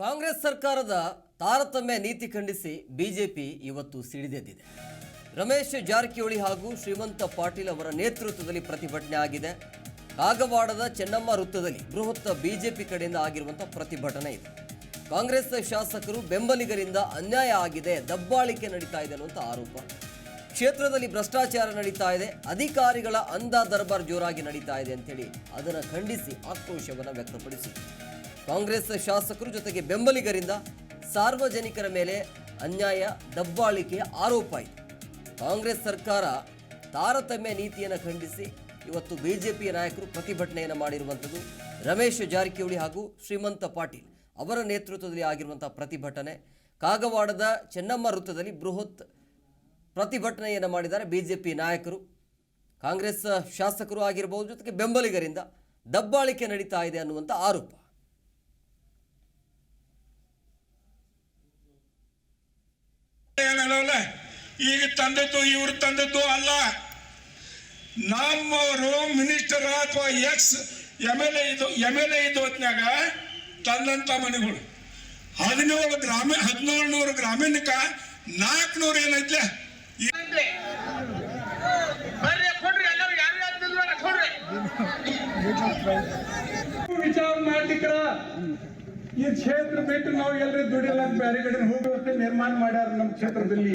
ಕಾಂಗ್ರೆಸ್ ಸರ್ಕಾರದ ತಾರತಮ್ಯ ನೀತಿ ಖಂಡಿಸಿ ಬಿಜೆಪಿ ಇವತ್ತು ಸಿಡಿದೆದ್ದಿದೆ. ರಮೇಶ್ ಜಾರಕಿಹೊಳಿ ಹಾಗೂ ಶ್ರೀಮಂತ ಪಾಟೀಲ್ ಅವರ ನೇತೃತ್ವದಲ್ಲಿ ಪ್ರತಿಭಟನೆ ಆಗಿದೆ. ಕಾಗವಾಡದ ಚೆನ್ನಮ್ಮ ವೃತ್ತದಲ್ಲಿ ಬೃಹತ್ ಬಿಜೆಪಿ ಕಡೆಯಿಂದ ಆಗಿರುವಂಥ ಪ್ರತಿಭಟನೆ ಇದೆ. ಕಾಂಗ್ರೆಸ್ ಶಾಸಕರು ಬೆಂಬಲಿಗರಿಂದ ಅನ್ಯಾಯ ಆಗಿದೆ, ದಬ್ಬಾಳಿಕೆ ನಡೀತಾ ಇದೆ ಅನ್ನುವಂಥ ಆರೋಪ. ಕ್ಷೇತ್ರದಲ್ಲಿ ಭ್ರಷ್ಟಾಚಾರ ನಡೀತಾ ಇದೆ, ಅಧಿಕಾರಿಗಳ ಅಂದ ದರ್ಬಾರ್ ಜೋರಾಗಿ ನಡೀತಾ ಇದೆ ಅಂತೇಳಿ ಅದನ್ನು ಖಂಡಿಸಿ ಆಕ್ರೋಶವನ್ನು ವ್ಯಕ್ತಪಡಿಸಿ ಕಾಂಗ್ರೆಸ್ ಶಾಸಕರು ಜೊತೆಗೆ ಬೆಂಬಲಿಗರಿಂದ ಸಾರ್ವಜನಿಕರ ಮೇಲೆ ಅನ್ಯಾಯ, ದಬ್ಬಾಳಿಕೆ ಆರೋಪ ಇದೆ. ಕಾಂಗ್ರೆಸ್ ಸರ್ಕಾರ ತಾರತಮ್ಯ ನೀತಿಯನ್ನು ಖಂಡಿಸಿ ಇವತ್ತು ಬಿಜೆಪಿಯ ನಾಯಕರು ಪ್ರತಿಭಟನೆಯನ್ನು ಮಾಡಿರುವಂಥದ್ದು ರಮೇಶ್ ಜಾರಕಿಹೊಳಿ ಹಾಗೂ ಶ್ರೀಮಂತ ಪಾಟೀಲ್ ಅವರ ನೇತೃತ್ವದಲ್ಲಿ ಆಗಿರುವಂಥ ಪ್ರತಿಭಟನೆ. ಕಾಗವಾಡದ ಚೆನ್ನಮ್ಮ ವೃತ್ತದಲ್ಲಿ ಬೃಹತ್ ಪ್ರತಿಭಟನೆಯನ್ನು ಮಾಡಿದ್ದಾರೆ ಬಿಜೆಪಿ ನಾಯಕರು. ಕಾಂಗ್ರೆಸ್ ಶಾಸಕರು ಆಗಿರಬಹುದು ಜೊತೆಗೆ ಬೆಂಬಲಿಗರಿಂದ ದಬ್ಬಾಳಿಕೆ ನಡೀತಾ ಇದೆ ಅನ್ನುವಂಥ ಆರೋಪ. ಏನಲ್ಲ ಈಗ ತಂದದ್ದು ಇವ್ರು ತಂದದ್ದು ಅಲ್ಲ. ನಮ್ಮವರು ಮಿನಿಸ್ಟರ್ ಅಥವಾ ಎಕ್ಸ್ ಎಂ ಎಲ್ ಎ ಇದು ಎಂ ಎಲ್ ಎ ಇದು ಹೊತ್ನ್ಯಾಗ ತಂದಂತ ಮನೆಗಳು. ಹದಿನೇಳು ಗ್ರಾಮೀಣ ಹದಿನೇಳು ನೂರು ಗ್ರಾಮೀಣಕ್ಕ ನಾಲ್ಕುನೂರು ಏನೈತ್ಲೆ? ಕೊಡ್ರಿ. ವಿಚಾರ ಮಾಡ್ಲಿಕ್ರ ಈ ಕ್ಷೇತ್ರ ಬಿಟ್ಟು ನಾವು ಎಲ್ಲರೂ ದುಡಿಯಲ್ಲ ಅಂತ ಬೇರೆ ಕಡೆ ಹೋಗುವಂತೆ ನಿರ್ಮಾಣ ಮಾಡ್ಯಾರ ನಮ್ಮ ಕ್ಷೇತ್ರದಲ್ಲಿ.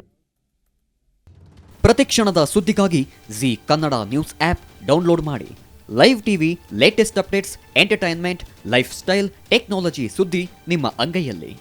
ಪ್ರತಿಕ್ಷಣದ ಸುದ್ದಿಗಾಗಿ Zee Kannada news app download ಮಾಡಿ. Live TV latest updates entertainment lifestyle technology ಸುದ್ದಿ ನಿಮ್ಮ ಅಂಗೈಯಲ್ಲಿ.